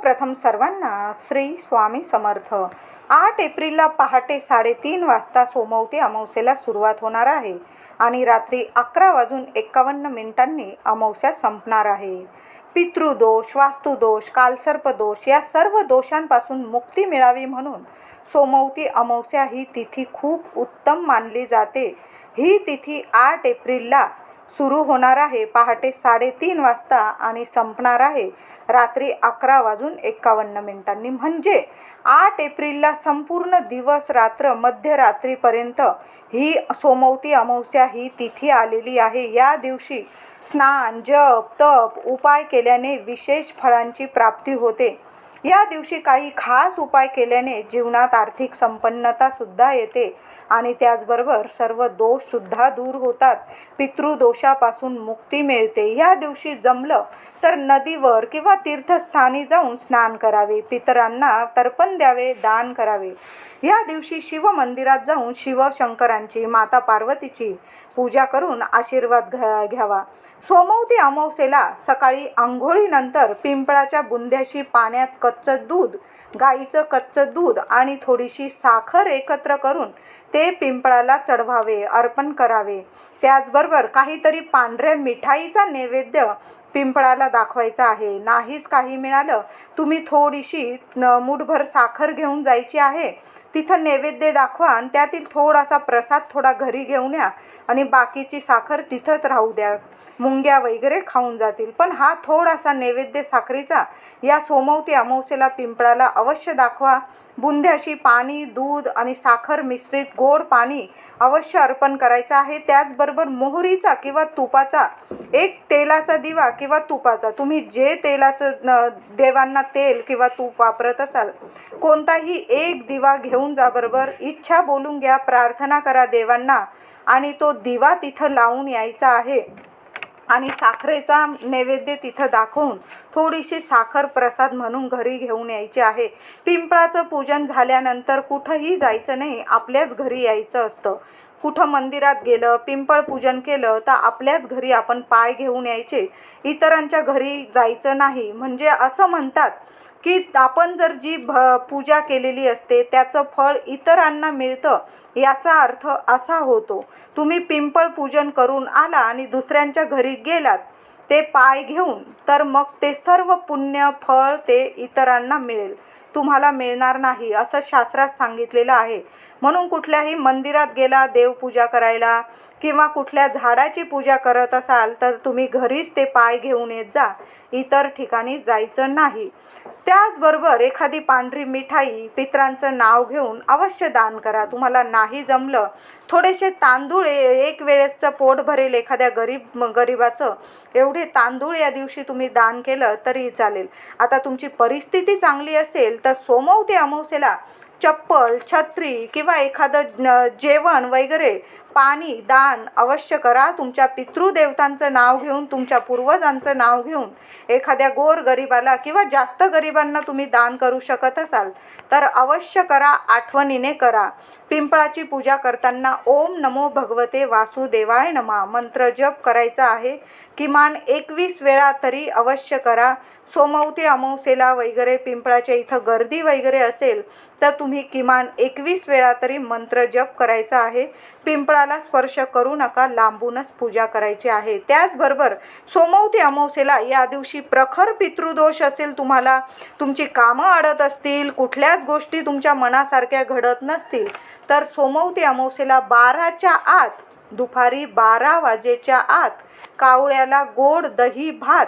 सर्वप्रथम सर्वांना श्री स्वामी समर्थ. आठ एप्रिलला पहाटे साडेतीन वाजता सोमवती अमावस्येला सुरुवात होणार आहे आणि रात्री अकरा वाजून एकावन्न मिनिटांनी अमावस्या संपणार आहे. पितृदोष वास्तुदोष कालसर्पदोष या सर्व दोषांपासून मुक्ती मिळावी म्हणून सोमवती अमावस्या ही तिथी खूप उत्तम मानली जाते. ही तिथी आठ एप्रिलला सुरू होणार आहे पहाटे साडेतीन वाजता आणि संपणार आहे. रात्री अकरा वाजून एकावन्न मिनिटांनी. म्हणजे आठ एप्रिलला संपूर्ण दिवस रात्र मध्यरात्रीपर्यंत ही सोमवती अमावस्या ही तिथी आलेली आहे. या दिवशी स्नान जप तप उपाय केल्याने विशेष फळांची प्राप्ती होते. या दिवशी काही खास उपाय केल्याने जीवनात आर्थिक संपन्नतासुद्धा येते. आणि त्याचबरोबर सर्व दोषसुद्धा दूर होतात. पितृदोषापासून मुक्ती मिळते. ह्या दिवशी जमलं तर नदीवर किंवा तीर्थस्थानी जाऊन स्नान करावे. पितरांना तर्पण द्यावे दान करावे. या दिवशी शिवमंदिरात जाऊन शिवशंकरांची माता पार्वतीची पूजा करून आशीर्वाद घ्या घ्यावा. सोमवती अमावस्येला सकाळी आंघोळीनंतर पिंपळाच्या बुंद्याशी पाण्यात कच्चं दूध गाईचं कच्चं दूध आणि थोडीशी साखर एकत्र करून ते ते पिंपळाला चढवावे अर्पण करावे. त्याचबरोबर काहीतरी पांढऱ्या मिठाईचा नैवेद्य पिंपळाला दाखवायचा आहे. नाहीच काही मिळालं. तुम्ही थोडीशी मुठभर मूठभर साखर घेऊन जायची आहे. तिथं नैवेद्य दाखवा आणि त्यातील थोडासा प्रसाद थोडा घरी घेऊन या आणि बाकीची साखर तिथंच राहू द्या. मुंग्या वगैरे खाऊन जातील. पण हा थोडासा नैवेद्य साखरेचा या सोमवती अमावस्येला पिंपळाला अवश्य दाखवा. बुंध्याशी पाणी दूध आणि साखर मिश्रित गोड पाणी अवश्य अर्पण करायचं आहे. त्याचबरोबर मोहरीचा किंवा तुपाचा एक तेलाचा दिवा किंवा तुपाचा तुम्ही जे तेलाचं न देवांना तेल किंवा तूप वापरत असाल कोणताही एक दिवा घेऊन जा बरोबर. इच्छा बोलून घ्या प्रार्थना करा देवांना आणि तो दिवा तिथं लावून यायचा आहे. आणि साखरेचा नैवेद्य तिथं दाखवून थोडीशी साखर प्रसाद म्हणून घरी घेऊन यायची आहे. पिंपळाचं पूजन झाल्यानंतर कुठंही जायचं नाही आपल्याच घरी यायचं असतं. कुठं मंदिरात गेलं पिंपळ पूजन केलं तर आपल्याच घरी आपण पाय घेऊन यायचे. इतरांच्या घरी जायचं नाही. म्हणजे असं म्हणतात की आपण जर जी भ पूजा केलेली असते त्याचं फळ इतरांना मिळतं याचा अर्थ असा होतो तुम्ही पिंपळ पूजन करून आला आणि दुसऱ्यांच्या घरी गेलात ते पाय घेऊन तर मग ते सर्व पुण्य फळ ते इतरांना मिळेल. तुम्हाला मिळणार नाही असं शास्त्रात सांगितलेलं आहे. म्हणून कुठल्याही मंदिरात गेला देवपूजा करायला किंवा कुठल्या झाडाची पूजा करत असाल तर तुम्ही घरीच ते पाय घेऊन येत जा. इतर ठिकाणी जायचं नाही. त्याचबरोबर एखादी पांढरी मिठाई पित्रांचं नाव घेऊन अवश्य दान करा. तुम्हाला नाही जमलं थोडेसे तांदूळ ए- एक वेळेसचं पोट भरेल एखाद्या गरीब गरिबाचं. एवढे तांदूळ या दिवशी तुम्ही दान केलं तरी चालेल. आता तुमची परिस्थिती चांगली असेल तर सोमवती अमावस्येला चप्पल छत्री किंवा एखादं जेवण वगैरे पाणी दान अवश्य करा. तुमच्या पितृदेवतांचं नाव घेऊन तुमच्या पूर्वजांचं नाव घेऊन एखाद्या गोर गरिबाला किंवा जास्त गरिबांना तुम्ही दान करू शकत असाल तर अवश्य करा आठवणीने करा. पिंपळाची पूजा करताना ओम नमो भगवते वासुदेवाय नमा. मंत्र जप करायचा आहे. किमान एकवीस वेळा तरी अवश्य करा. सोमवती अमावसेला वगैरे पिंपळाच्या इथं गर्दी वगैरे असेल तर तुम्ही किमान एकवीस वेळा तरी मंत्र जप करायचा आहे. पिंपळाला स्पर्श करू नका लांबूनच पूजा करायची आहे. त्याचबरोबर सोमवती अमावस्येला या दिवशी प्रखर पितृदोष असेल तुम्हाला तुमची कामं अडत असतील कुठल्याच गोष्टी तुमच्या मनासारख्या घडत नसतील तर सोमवती अमावस्येला बाराच्या आत दुपारी बारा वाजेच्या आत कावळ्याला गोड दही भात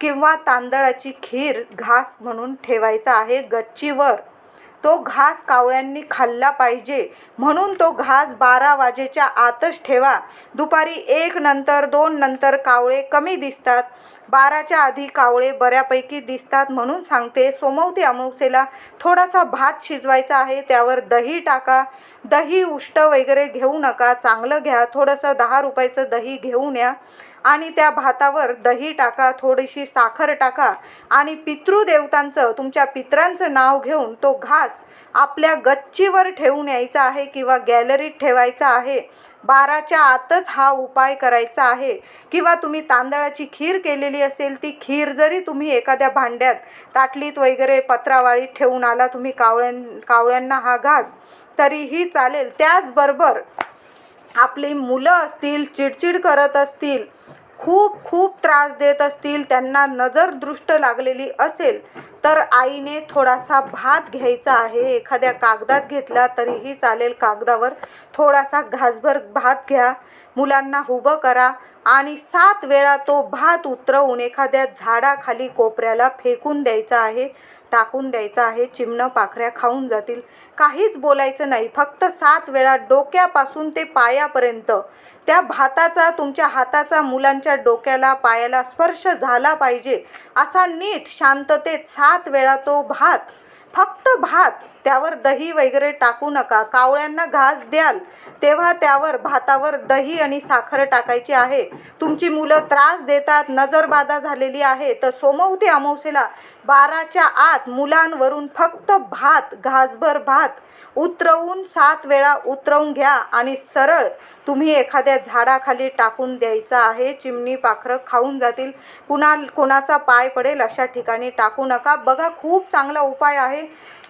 किंवा तांदळाची खीर घास म्हणून ठेवायचा आहे गच्चीवर. तो घास कावळ्यांनी खाल्ला पाहिजे. म्हणून तो घास बारा वाजेच्या आतच ठेवा. दुपारी एक नंतर दोन नंतर कावळे कमी दिसतात. बाराच्या आधी कावळे बऱ्यापैकी दिसतात म्हणून सांगते. सोमवती अमावस्येला थोडासा भात शिजवायचा आहे त्यावर दही टाका. दही उष्ट वगैरे घेऊ नका चांगलं घ्या. थोडंसं दहा रुपयाचं दही घेऊन या. आणि त्या भातावर दही टाका थोडीशी साखर टाका. आणि पितृदेवतांचं तुमच्या पित्रांचं नाव घेऊन तो घास आपल्या गच्चीवर ठेवून यायचा आहे किंवा गॅलरीत ठेवायचा आहे. बाराच्या आतच हा उपाय करायचा आहे. किंवा तुम्ही तांदळाची खीर केलेली असेल ती खीर जरी तुम्ही एखाद्या भांड्यात ताटलीत वगैरे पत्रावाळीत ठेवून आला तुम्ही कावळ्यां कावळ्यांना हा घास तरीही चालेल. त्याचबरोबर आपली मुलं असतील चिडचिड करत असतील खूप खूप त्रास देत असतील त्यांना नजर दृष्ट लागलेली असेल तर आईने थोडासा भात घ्यायचा आहे. एखाद्या कागदात घेतला तरीही चालेल. कागदावर थोडासा घासभर भात घ्या. मुलांना उभं करा आणि सात वेळा तो भात उतरवून एखाद्या झाडाखाली कोपऱ्याला फेकून द्यायचा आहे. टाकून द्यायचा आहे चिमणं पाखऱ्या खाऊन जातील. काहीच बोलायचं नाही फक्त सात वेळा डोक्यापासून ते पायापर्यंत. त्या भाताचा तुमच्या हाताचा मुलांच्या डोक्याला पायाला स्पर्श झाला पाहिजे. असा नीट शांततेत सात वेळा तो भात फक्त भात त्यावर दही वगैरे टाकू नका. कावळ्यांना घास द्याल तेव्हा त्यावर भातावर दही आणि साखर टाकायची आहे. तुमची मुलं त्रास देतात नजरबाधा झालेली आहे. तर सोमवती अमावसेला बाराच्या आत मुलांवरून फक्त भात घासभर भात उतरवून सात वेळा उतरवून घ्या आणि सरळ तुम्ही एखाद्या झाडाखाली टाकून द्यायचा आहे चिमणी पाखरं खाऊन जातील. कुणा कुणाचा पाय पडेल अशा ठिकाणी टाकू नका. बघा खूप चांगला उपाय आहे.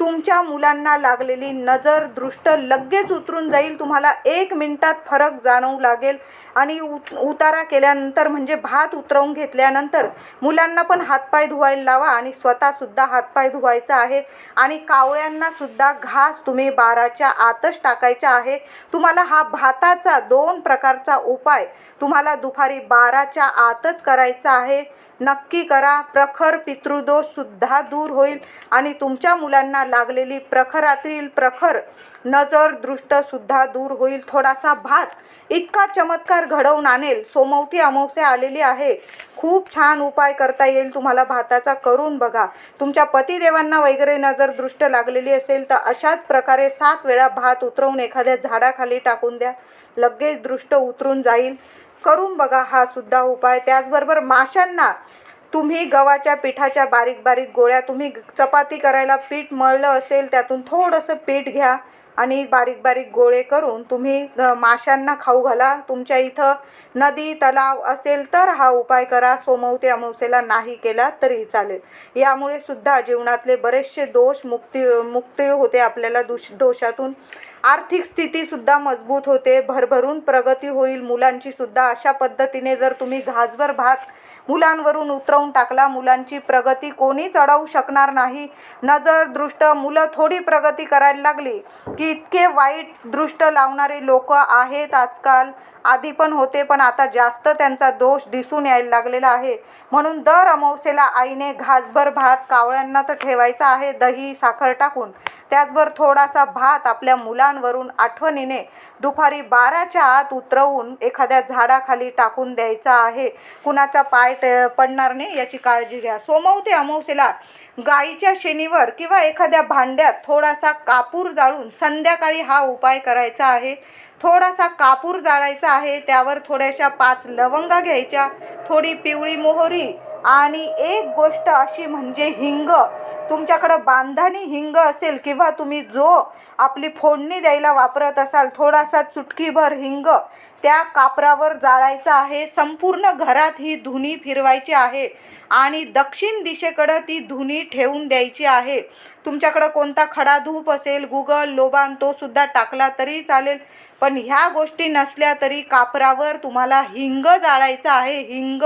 तुमच्या मुलांना लागलेली नजर दृष्ट लगेच उतरून जाईल. तुम्हाला एक मिनटात फरक जाणवू लागेल. आणि उत उतारा केल्यानंतर म्हणजे भात उतरवून घेतल्यानंतर मुलांना पण हातपाय धुवायला लावा आणि स्वतःसुद्धा हातपाय धुवायचा आहे. आणि कावळ्यांनासुद्धा घास तुम्ही बाराच्या आतच टाकायचा आहे. तुम्हाला हा भाताचा दोन प्रकारचा उपाय तुम्हाला दुपारी बाराच्या आतच करायचा आहे. नक्की करा. प्रखर पितृदोष सुद्धा दूर होईल आणि तुमच्या मुलांना लागलेली प्रखरातील प्रखर नजर दृष्ट सुद्धा दूर होईल. थोडासा भात इतका चमत्कार घडवून आणेल. सोमवती अमावस्या आलेली आहे. खूप छान उपाय करता येईल. तुम्हाला भाताचा करून बघा. तुमच्या पतिदेवांना वगैरे नजर दृष्ट लागलेली असेल तर अशाच प्रकारे सात वेळा भात उतरवून एखाद्या झाडाखाली टाकून द्या. लगेच दृष्ट उतरून जाईल. करून बघा हा सुद्धा उपाय. त्याचबरोबर माशांना तुम्ही गव्हाच्या पिठाच्या बारीक बारीक गोळ्या तुम्ही चपाती करायला पीठ मळलं असेल त्यातून थोडंसं पीठ घ्या आणि बारीक बारीक गोळे करून तुम्ही माशांना खाऊ घाला. तुमच्या इथं नदी तलाव असेल तर हा उपाय करा. सोमवती अमावस्येला नाही केला तरी चालेल. यामुळे सुद्धा जीवनातले बरेचसे दोष मुक्ती मुक्ती होते आपल्याला दुष दोषातून. आर्थिक स्थितीसुद्धा मजबूत होते. भरभरून प्रगती होईल मुलांची सुद्धा अशा पद्धतीने जर तुम्ही घासभर भात मुलांवरून उतरवून टाकला मुलांची प्रगती कोणी चढवू शकणार नाही. नजर दृष्ट मुलं थोडी प्रगती करायला लागली की इतके वाईट दृष्ट लावणारे लोक आहेत आजकाल. आधी पण होते पण आता जास्त त्यांचा दोष दिसून यायला लागलेला आहे. म्हणून दर अमावस्येला आईने घासभर भात कावळ्यांना तर ठेवायचा आहे दही साखर टाकून. त्याचबरोबर थोडासा भात आपल्या मुलांवरून आठवणीने दुपारी बाराच्या आत उतरवून एखाद्या झाडाखाली टाकून द्यायचा आहे. कुणाचा पाय ट पडणार नाही याची काळजी घ्या. सोमवते अमावस्येला गाईच्या शेणीवर किंवा एखाद्या भांड्यात थोडासा कापूर जाळून संध्याकाळी हा उपाय करायचा आहे. थोडासा कापूर जाळायचा आहे त्यावर थोड्याशा पाच लवंगा घ्यायच्या थोडी पिवळी मोहरी आणि एक गोष्ट अशी म्हणजे हिंग. तुमच्याकडं बांधानी हिंग असेल किंवा तुम्ही जो आपली फोडणी द्यायला वापरत असाल थोडासा चुटकीभर हिंग त्या कापरावर जाळायचा आहे. संपूर्ण घरात ही धुनी फिरवायची आहे आणि दक्षिण दिशेकडं ती धुनी ठेवून द्यायची आहे. तुमच्याकडं कोणता खडा धूप असेल गुगल लोबान तो सुद्धा टाकला तरी चालेल. पण ह्या गोष्टी नसल्या तरी कापरावर तुम्हाला हिंग जाळायचं आहे हिंग.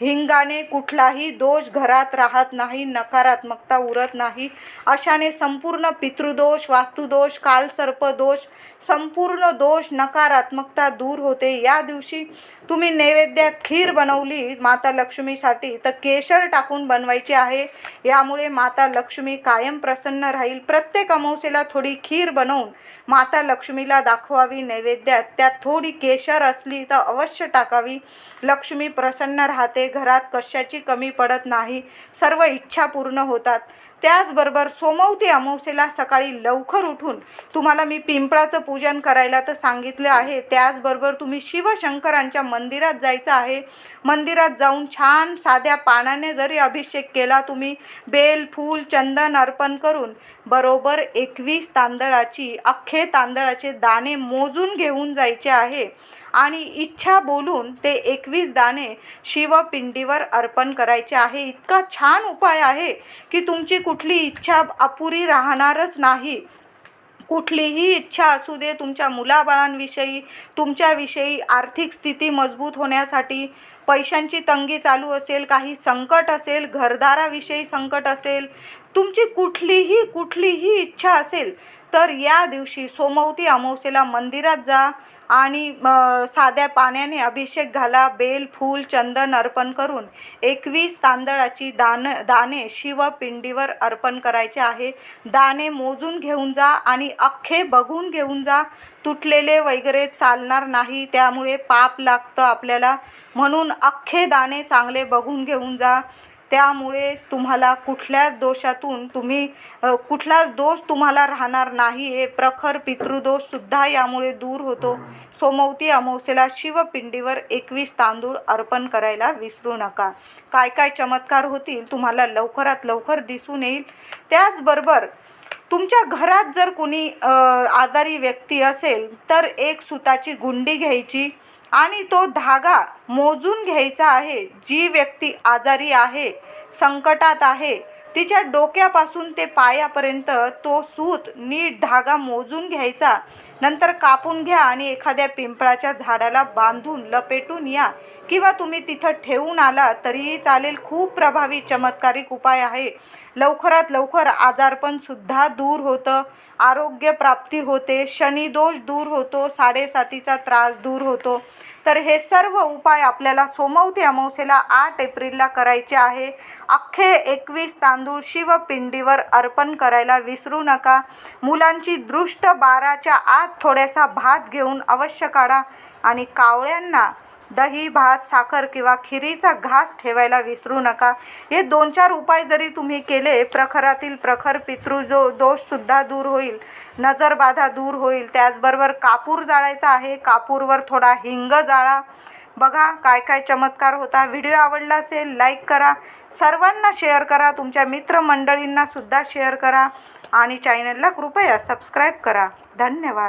हिंगाने कुठलाही दोष घरात राहत नाही नकारात्मकता उरत नाही. अशाने संपूर्ण पितृदोष वास्तुदोष कालसर्पदोष संपूर्ण दोष नकारात्मकता दूर होते. या दिवशी तुम्ही नैवेद्यात खीर बनवली माता लक्ष्मीसाठी तर केशर टाकून बनवायची आहे. यामुळे माता लक्ष्मी कायम प्रसन्न राहील. प्रत्येक अमावस्येला थोडी खीर बनवून माता लक्ष्मीला दाखवावी नैवेद्यात. त्यात थोडी केशर असली तर अवश्य टाकावी. लक्ष्मी प्रसन्न राहते. घरात कशाची कमी पडत नाही सर्व इच्छा पूर्ण होतात. त्याचबरोबर सोमवती अमावस्येला सकाळी लवकर उठून तुम्हाला मी पिंपळाचं पूजन करायला तर सांगितलं आहे. त्याचबरोबर तुम्ही शिवशंकरांच्या मंदिरात जायचं आहे. मंदिरात जाऊन छान साध्या पानाने जरी अभिषेक केला तुम्ही बेल फूल चंदन अर्पण करून बरोबर एकवीस तांदळाची अख्खे तांदळाचे दाणे मोजून घेऊन जायचे आहे. आणि इच्छा बोलून ते एकवीस दाणे शिवपिंडीवर अर्पण करायचे आहे. इतका छान उपाय आहे की तुमची कुठली इच्छा अपुरी राहणारच नाही. कुठलीही इच्छा असू दे तुमच्या मुलाबाळांविषयी तुमच्याविषयी आर्थिक स्थिती मजबूत होण्यासाठी पैशांची तंगी चालू असेल काही संकट असेल घरदाराविषयी संकट असेल तुमची कुठलीही कुठलीही इच्छा असेल तर या दिवशी सोमवती अमावस्येला मंदिरात जा. आणि साध्या पाण्याने अभिषेक घाला बेल फूल चंदन अर्पण करून एकवीस तांदळाची दान दाणे शिवपिंडीवर अर्पण करायचे आहे. दाणे मोजून घेऊन जा आणि अख्खे बघून घेऊन जा. तुटलेले वगैरे चालणार नाही त्यामुळे पाप लागतं आपल्याला. म्हणून अख्खे दाणे चांगले बघून घेऊन जा. त्यामुळे तुम्हाला कुठल्याच दोषातून तुम्ही कुठलाच दोष तुम्हाला राहणार नाही. हे प्रखर पितृदोषसुद्धा यामुळे दूर होतो. सोमवती अमावस्येला शिवपिंडीवर एकवीस तांदूळ अर्पण करायला विसरू नका. काय काय चमत्कार होतील तुम्हाला लवकरात लवकर दिसून येईल. त्याचबरोबर तुमच्या घरात जर कुणी आजारी व्यक्ती असेल तर एक सुताची गुंडी घ्यायची. आणि तो धागा मोजून घ्यायचा आहे. जी व्यक्ती आजारी आहे संकटात आहे तिच्या डोक्यापासून ते पायापर्यंत तो सूत नीट धागा मोजून घ्यायचा. नंतर कापून घ्या आणि एखाद्या पिंपळाच्या झाडाला बांधून लपेटून या. किंवा तुम्ही तिथं ठेवून आला तरीही चालेल. खूप प्रभावी चमत्कारिक उपाय आहे. लवकरात लवकर आजारपणसुद्धा दूर होतं. आरोग्य प्राप्ती होते. शनिदोष दूर होतो. साडेसातीचा त्रास दूर होतो. तर हे सर्व उपाय आपल्याला सोमवती अमावस्येला आठ एप्रिलला करायचे आहे. अख्खे एकवीस तांदूळ शिवपिंडीवर अर्पण करायला विसरू नका. मुलांची दृष्ट बाराच्या आत थोड्यासा भात घेऊन अवश्य काढा आणि कावळ्यांना दही भात साखर किंवा खिरीचा घास ठेवायला विसरू नका. हे दोन चार उपाय जरी तुम्ही केले प्रखरातील प्रखर पितृ जो दोषसुद्धा दूर होईल. नजरबाधा दूर होईल. त्याचबरोबर कापूर जाळायचा आहे. कापूरवर थोडा हिंग जाळा. बघा काय काय चमत्कार होता. व्हिडिओ आवडला असेल लाईक करा. सर्वांना शेअर करा. तुमच्या मित्रमंडळींनासुद्धा शेअर करा. आणि चॅनलला कृपया सबस्क्राईब करा. धन्यवाद.